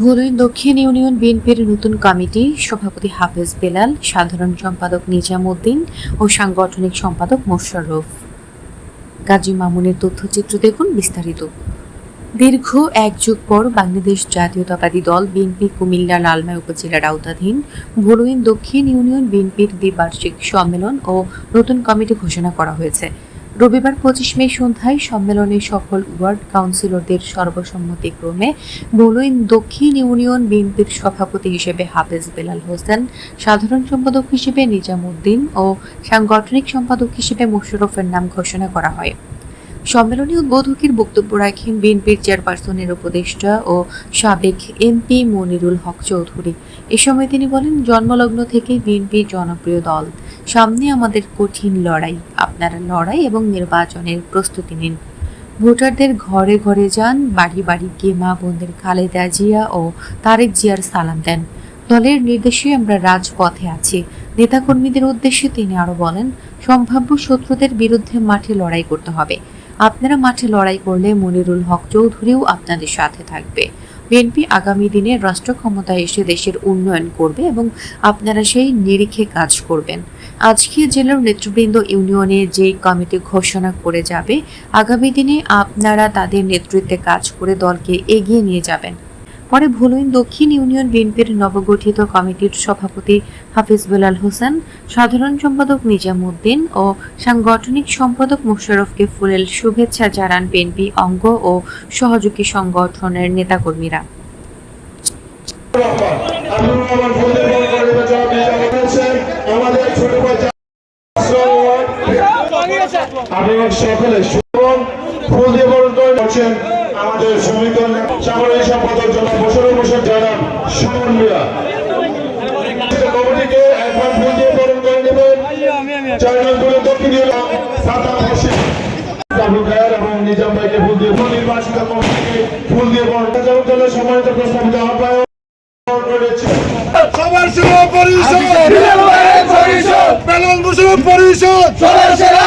ভোরই দক্ষিণ ইউনিয়ন বিএনপির নতুন কমিটি সভাপতি হাফেজ বেলাল, সাধারণ সম্পাদক নিজামুদ্দিন ও সাংগঠনিক সম্পাদক মোশাররফ। গাজী মামুনের তথ্যচিত্র দেখুন বিস্তারিত। দীর্ঘ এক যুগ পর বাংলাদেশ জাতীয়তাবাদী দল বিএনপি কুমিল্লা লালমাই উপজেলার আওতাধীন ভোরইন দক্ষিণ ইউনিয়ন বিএনপির দ্বিবার্ষিক সম্মেলন ও নতুন কমিটি ঘোষণা করা হয়েছে। রবিবার পঁচিশ মে সন্ধ্যায় সম্মেলনে সকল ওয়ার্ড কাউন্সিলরদের সর্বসম্মতিক্রমে বলুইন দক্ষিণ ইউনিয়ন বিএনপির সভাপতি হিসেবে হাফেজ বেলাল হোসেন, সাধারণ সম্পাদক হিসেবে নিজামুদ্দিন ও সাংগঠনিক সম্পাদক হিসেবে মোশাররফের নাম ঘোষণা করা হয়। সম্মেলনে উদ্বোধকের বক্তব্য রাখেন বিএনপির চেয়ারপারসনের উপদেষ্টা ও সাবেক এমপি মনিরুল হক চৌধুরী। এ সময় তিনি বলেন, জন্মলগ্ন থেকে বিএনপি জনপ্রিয় দল। সামনে আমাদের কঠিন লড়াই। আপনারা লড়াই এবং নির্বাচনের প্রস্তুতি নিন। ভোটারদের ঘরে ঘরে যান, বাড়ি বাড়ি গিয়ে মা বোনদের খালেদা জিয়া ও তারেক জিয়ার সালাম দেন। দলের নির্দেশে আমরা রাজপথে আছি। নেতাকর্মীদের উদ্দেশ্যে তিনি আরও বলেন, সম্ভাব্য শত্রুদের বিরুদ্ধে মাঠে লড়াই করতে হবে। আপনারা মাঠে লড়াই করলে মনিরুল হক চৌধুরীও আপনাদের সাথে থাকবে। বিএনপি আগামী দিনে রাষ্ট্র ক্ষমতায় এসে দেশের উন্নয়ন করবে এবং আপনারা সেই নিরিখে কাজ করবেন। আজকে জেলার নেতৃবৃন্দ ইউনিয়নে যে কমিটি ঘোষণা করে যাবে, আগামী দিনে আপনারা তাদের নেতৃত্বে কাজ করে দলকে এগিয়ে নিয়ে যাবেন। পরে ভুলইন দক্ষিণ ইউনিয়ন বিএনপির নবগঠিত কমিটির সভাপতি হাফিজ বেলাল হোসেন, সাধারণ সম্পাদক নিজামুদ্দিন ও সাংগঠনিক সম্পাদক মোশাররফকে ফুলেল শুভেচ্ছা জানান বিএনপি অঙ্গ ও সহযোগী সংগঠনের নেতাকর্মীরা। সকলে শুভম ফুল দিয়ে বরণ আমাদের শ্রমিক সামরিক সম্পাদক জনাব বসর বসর জানান সুমন মিয়া। কমিটিকে একবার ফুল বরণ করে নেবেন। চার নং দলের দক্ষিণ সাতাম হোসেন এবং নিজাম ভাইকে ফুল দিয়ে নির্বাচিত কমিটিকে ফুল দিয়ে বরণ দলের সম্মানিত প্রস্তাবিত আহ্বায়ক সবার সেবা পরিষদ বেলাল মুসলিম পরিষদ। সবার সেরা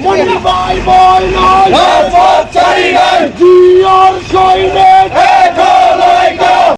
Money, boy, boy, no!